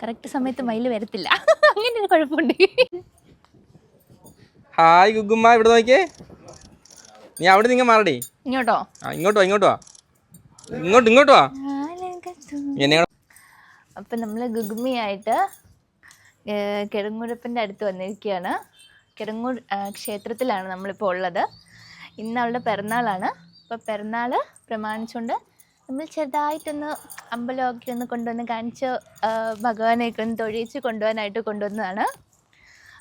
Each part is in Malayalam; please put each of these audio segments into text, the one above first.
കറക്റ്റ് സമയത്ത് മയിൽ വരത്തില്ല. അങ്ങനെ ഒരു കുഴപ്പമുണ്ട്. ഹായ് ഗുഗുമ്മ ഇവിടെ നോക്കിയേ. നീ അവിടെ നിങ്ങൾ മാറടി. ഇങ്ങോട്ടോ? ആ ഇങ്ങോട്ടോ ഇങ്ങോട്ടോ. ഇങ്ങോട്ട് ഇങ്ങോട്ടോ. വാ എന്നെ അപ്പം നമ്മൾ ഗുഗുമിയായിട്ട് കിടങ്ങൂരപ്പന്റെ അടുത്ത് വന്നിരിക്കുകയാണ്. കിഴങ്ങൂർ ആ, ക്ഷേത്രത്തിലാണ് നമ്മളിപ്പോൾ ഉള്ളത്. ഇന്ന് അവളുടെ പിറന്നാളാണ്. അപ്പോൾ പിറന്നാൾ പ്രമാണിച്ചുകൊണ്ട് നമ്മൾ ചെറുതായിട്ടൊന്ന് അമ്പലമൊക്കെ ഒന്ന് കൊണ്ടുവന്ന് കാണിച്ച് ഭഗവാനെയൊക്കെ ഒന്ന് തൊഴിച്ച് കൊണ്ടുപോകാനായിട്ട് കൊണ്ടുവന്നതാണ്.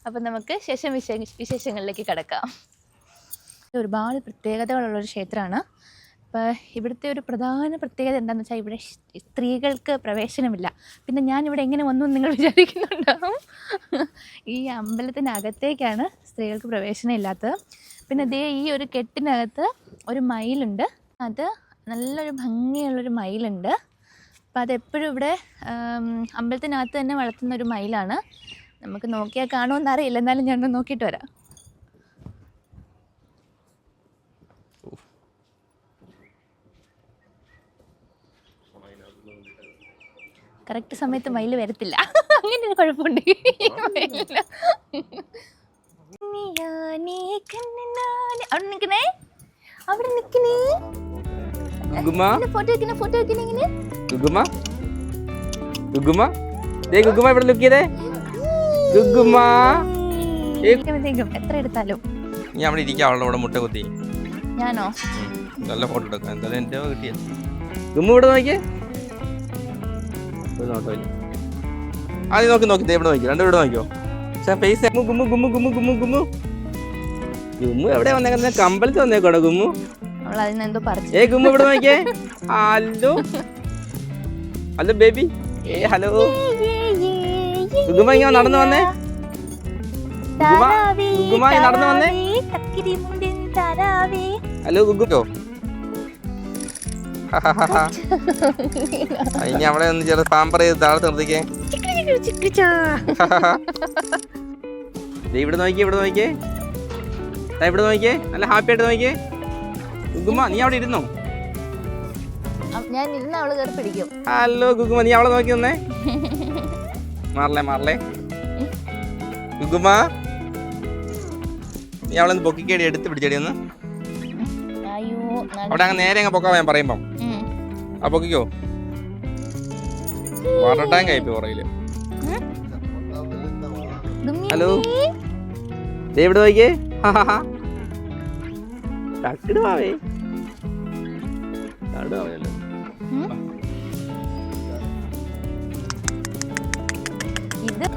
അപ്പം നമുക്ക് ശേഷം വിശേ വിശേഷങ്ങളിലേക്ക് കിടക്കാം. ഒരുപാട് പ്രത്യേകതകളുള്ളൊരു ക്ഷേത്രമാണ്. അപ്പോൾ ഇവിടുത്തെ ഒരു പ്രധാന പ്രത്യേകത എന്താണെന്ന് വെച്ചാൽ ഇവിടെ സ്ത്രീകൾക്ക് പ്രവേശനമില്ല. പിന്നെ ഞാൻ ഇവിടെ എങ്ങനെ വന്നു നിങ്ങൾ വിചാരിക്കുന്നുണ്ടാവും. ഈ അമ്പലത്തിനകത്തേക്കാണ് സ്ത്രീകൾക്ക് പ്രവേശനം ഇല്ലാത്തത്. പിന്നെ ദേ ഈ ഒരു കെട്ടിനകത്ത് ഒരു മയിലുണ്ട്. അത് നല്ലൊരു ഭംഗിയുള്ളൊരു മയിലുണ്ട്. അപ്പോൾ അതെപ്പോഴും ഇവിടെ അമ്പലത്തിനകത്ത് തന്നെ വളർത്തുന്ന ഒരു മയിലാണ്. നമുക്ക് നോക്കിയാൽ കാണുമെന്ന് അറിയില്ല. എന്നാലും ഞാൻ നോക്കിയിട്ട് വരാം. കറക്റ്റ് സമയത്ത് മയിൽ വരത്തില്ല. അങ്ങനെ ഒരു കുഴപ്പമുണ്ട്. അവിടെ നിൽക്കണേ അവിടെ നിൽക്കണേ ഗുഗുമ്മ ഫോട്ടോ വെക്കണേ ഫോട്ടോ വെക്കണേ ഇങ്ങനെ ഗുഗുമ്മ ഗുഗുമ്മ ദേ ഗുഗുമ്മ ഇവിടെ ലുക്ക് ചെയ്തേ. ഇരിക്കുമ്പോഴത്തേക്കും എത്ര എടുത്താലും. നീ അവിടെ ഇരിക്കാം അവളുടെ കൂടെ മുട്ട കുത്തി. ഞാനോ. നല്ല ഫോട്ടോ എടുക്കാം. എന്തായാലും എന്റെ കിട്ടിയ. ഗുമ്മ ഇവിടെ നോക്കിയേ. നോട്ടോ ആദ്യം നോക്കി നോക്കി. ഇവിടെ നോക്കി. രണ്ടും ഇവിടെ നോക്കിയോ? പക്ഷേ ഫേസ് ഗുമ്മു ഗുമ്മു ഗുമ്മു ഗുമ്മു ഗുമ്മു ഗുമ്മു എവിടെ വന്നേക്കുന്നത് കമ്പലത്തിൽ വന്നേക്കോടെ ഗുമ്മു ഗുമ്മു നോക്കിയേ. ഹലോ. Hello baby. ഹലോ. നടന്നു വന്നേ. നടന്നു വന്നേ. ഹലോ ഗുഗുക്കോ ഇനി അവിടെ ഒന്ന് ചെറു പാമ്പർ ചെയ്ത് താഴെ നിർത്തിക്കേ. ഇവിടെ നോക്കിയേ ഇവിടെ നോക്കിയേ. ഇവിടെ നോക്കിയേ. നല്ല ഹാപ്പി ആയിട്ട് നോക്കിയേ. ഗുഗുമ്മ നീ അവിടെ ഇരുന്നോ? ഞാൻ ഇരുന്ന് അവൾ കയറി പിടിക്കും. ഹലോ ഗുഗുമ നീ അവളെ നോക്കി വന്നേ മാറല്ലേ മാറല്ലേ? ഗുഗുമ നീ അവളെ പൊക്കിക്കേടി എടുത്ത് പിടിച്ചടി ഒന്ന്. അവിടെ അങ്ങ് നേരെ അങ്ങ് പൊക്കാൻ ഞാൻ പറയുമ്പം. ആ പൊക്കിക്കോ. വാട്ടർ ടാങ്ക് ആയി പുറകിൽ. ഹലോ. ദേ ഇവിടെ നോക്കിയേ. തക്കിട് മാവേ തകിട് മാവയല്ലേ. ഇത്.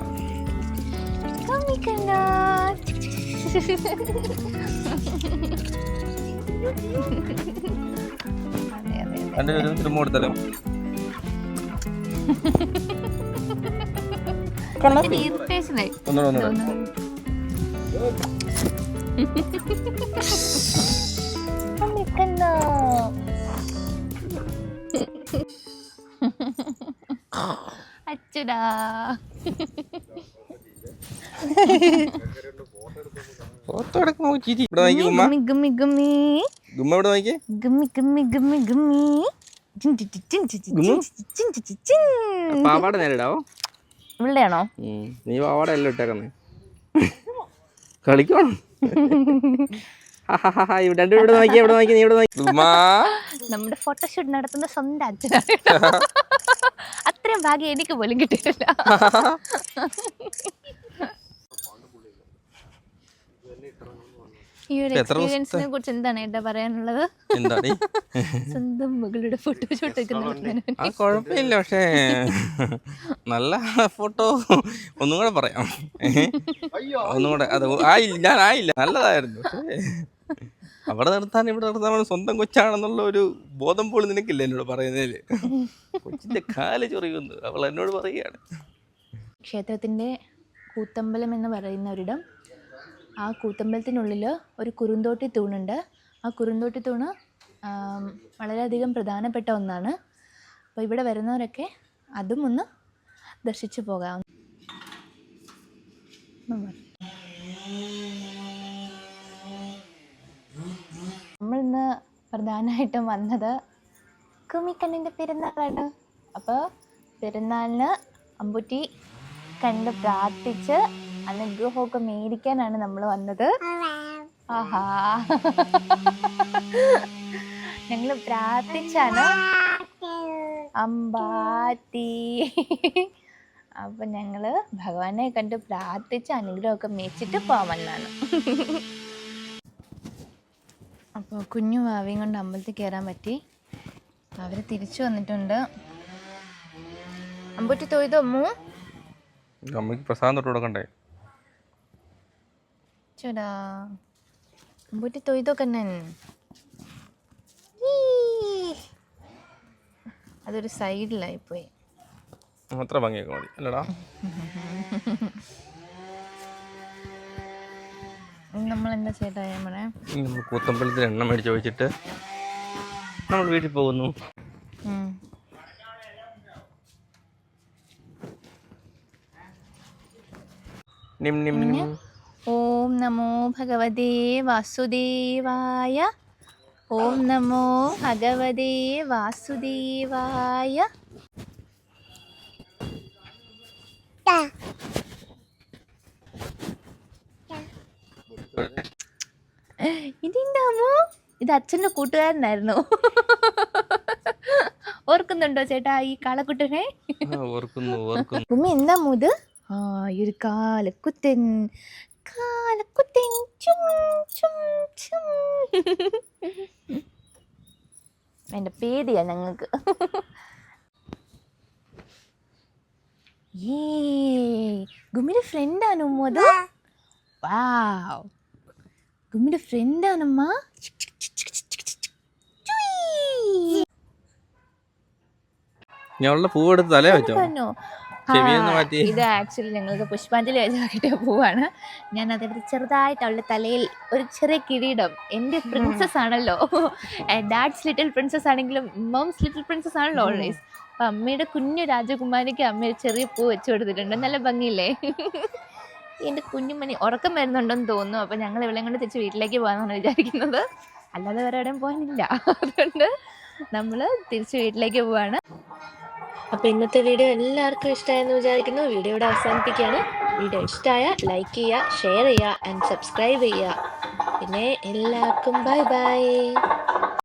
എന്റെ ഒരു തിരുമ്പ് കൊടുത്തല്ലോ ഒന്നുകൂടെ ഒന്നുകൂടെ. അച്ചുടാ ഫോട്ടോ എടുക്കുമ്പോ ചിരി. ഇവിടെ നോക്കി ഗുമ്മ. ഗുമ്മി ഗുമ്മി ഗുമ്മി. ഗുമ്മ ഇവിടെ നോക്കിയേ ഗുമ്മി ഗുമ്മി ഗുമ്മി ഗുമ്മി. ജിൻ ജിൻ ജിൻ ജിൻ ജിൻ ജിൻ ഗുമ്മു? ജിൻ ജിൻ ജിൻ ജിൻ. പാവാട നേരെ ഇടാവോ ഇവിടെയാണോ. നീ പാവാട എല്ലാം ഇട്ടേക്കുന്നേ. കളിക്കണം? ഇവിടെ ഇവിടെ നോക്കി ഇവിടെ നോക്കി നീ ഇവിടെ നോക്കി. നമ്മുടെ ഫോട്ടോഷൂട്ട് നടത്തുന്ന സ്വന്തം അച്ഛനാണ്. അത്രയും ഭാഗ്യം എനിക്ക് പോലും കിട്ടിയിട്ടില്ല. ഈ ഒരു എക്സ്പീരിയൻസിനെ കുറിച്ച് എന്താണ് ഏട്ടാ പറയാനുള്ളത്? എന്താടി സ്വന്തം മകളുടെ ഫോട്ടോഷൂട്ട് ഒക്കെ ആ കുഴപ്പമില്ല പക്ഷേ. നല്ല ഫോട്ടോ ഒന്നും കൂടെ പറയാം. ഒന്നും കൂടെ അത് ആയില്ല ഞാൻ ആയില്ല നല്ലതായിരുന്നു പക്ഷേ. അവിടെ നിർത്താൻ ഇവിടെ നിർത്താൻ സ്വന്തം കൊച്ചാണെന്നുള്ള ഒരു ബോധം പോലും നിനക്കില്ല എന്നോട് പറയുന്നതിൽ. കൊച്ചിന്റെ കാൽ ചൊറിയുന്നു. അവൾ എന്നോട് പറയുകയാണ്. ക്ഷേത്രത്തിന്റെ കൂത്തമ്പലം എന്ന് പറയുന്ന ഒരിടം ആ കൂത്തമ്പലത്തിനുള്ളിൽ ഒരു കുറുന്തോട്ടി തൂണുണ്ട്. ആ കുറുന്തോട്ടി തൂണ് വളരെയധികം പ്രധാനപ്പെട്ട ഒന്നാണ്. അപ്പോൾ ഇവിടെ വരുന്നവരൊക്കെ അതും ഒന്ന് ദർശിച്ചു പോകാം. പ്രധാനമായിട്ടും വന്നത് കുമിക്കണ്ണിന്റെ പെരുന്നാളാണ്. അപ്പോൾ പെരുന്നാളിന് അമ്പുറ്റി കണ്ട് പ്രാർത്ഥിച്ച് അനുഗ്രഹമൊക്കെ മേടിക്കാനാണ് നമ്മൾ വന്നത്. ആഹാ. ഞങ്ങൾ പ്രാർത്ഥിച്ചാണ്. അമ്പാത്തി. അപ്പം ഞങ്ങൾ ഭഗവാനെ കണ്ട് പ്രാർത്ഥിച്ച് അനുഗ്രഹമൊക്കെ മേച്ചിട്ട് പോകാൻ വന്നാണ് അപ്പോൾ കുഞ്ഞു ഭാവിയും കൊണ്ട് അമ്പലത്തിൽ കയറാൻ പറ്റി. അവർ തിരിച്ചു വന്നിട്ടുണ്ട്. അമ്പൂറ്റി തൊയ്തോ അമ്മു അമ്മയ്ക്ക് പ്രസാദം തൊട്ട് കൊടുക്കണ്ടേ? ചേടാ. അമ്പൂറ്റി തൊയ്തോ കണ്ണൻ. അതൊരു സൈഡിലായി പോയി. അത്ര ഭംഗിയൊക്കെ മതി. അല്ലടാ. നമ്മൾ എന്താ ചേട്ടാ നമ്മുടെ ഇനി നമ്മൾ കൂത്തമ്പലത്തിൽ എണ്ണ മേടിച്ച് വെച്ചിട്ട് നമ്മൾ വീട്ടിൽ പോകുന്നു. നിം നിം നിം. ഓം നമോ ഭഗവതേ വാസുദേവായ. ഓം നമോ ഭഗവതേ വാസുദേവായ. ഇതിണ്ടാമോ ഇത് അച്ഛന്റെ കൂട്ടുകാരനായിരുന്നു. ഓർക്കുന്നുണ്ടോ ചേട്ടാ ഈ കാളക്കുട്ടനെ? ഉമ്മി ഓർക്കുന്നു ഓർക്കുന്നു. ഉമ്മ എന്താ മൂത്? ആ ഈ ഒരു കാലക്കുത്തൻ കാലക്കുത്തൻ ചും ചും ചും. എന്റെ പേടിയാ ഞങ്ങൾക്ക്. ഏ ഗുമ്മിയുടെ ഫ്രണ്ടാണ് ഉമ്മ അത്? വാവ്. ഗുമ്മിയുടെ ഫ്രണ്ടാണമ്മ ഞങ്ങളുടെ പൂവെടുത്ത് തലേ വെച്ചോ. ഇത് ആക്ച്വലി ഞങ്ങൾക്ക് പുഷ്പാഞ്ജലി വെച്ചാൽ കിട്ടിയ പൂവാണ്. ഞാൻ അതെടുത്ത് ചെറുതായിട്ട് അവളുടെ തലയിൽ ഒരു ചെറിയ കിരീടം. എന്റെ പ്രിൻസസ് ആണല്ലോ. ഡാഡ്സ് ലിറ്റിൽ പ്രിൻസസ് ആണെങ്കിലും മോംസ് ലിറ്റിൽ പ്രിൻസസ് ആണല്ലോ ഓൾവേസ് അപ്പൊ അമ്മയുടെ കുഞ്ഞു രാജകുമാരിക്ക് അമ്മ ചെറിയ പൂ വെച്ചു കൊടുത്തിട്ടുണ്ട്. നല്ല ഭംഗിയില്ലേ? എന്റെ കുഞ്ഞുമണി ഉറക്കം വരുന്നുണ്ടെന്ന് തോന്നുന്നു. അപ്പൊ ഞങ്ങൾ ഇവിടെ കൊണ്ട് തിരിച്ച് വീട്ടിലേക്ക് പോകാന്നാണ് വിചാരിക്കുന്നത്. അല്ലാതെ വേറെ എവിടെയും പോകാനില്ല. അതുകൊണ്ട് നമ്മൾ തിരിച്ച് വീട്ടിലേക്ക് പോവാണ്. അപ്പോൾ ഇന്നത്തെ വീഡിയോ എല്ലാവർക്കും ഇഷ്ടമായെന്ന് വിചാരിക്കുന്നു. വീഡിയോ ഇവിടെ അവസാനിപ്പിക്കുകയാണ്. വീഡിയോ ഇഷ്ടമായ ലൈക്ക് ചെയ്യുക ഷെയർ ചെയ്യുക ആൻഡ് സബ്സ്ക്രൈബ് ചെയ്യുക. പിന്നെ എല്ലാവർക്കും ബൈ ബൈ.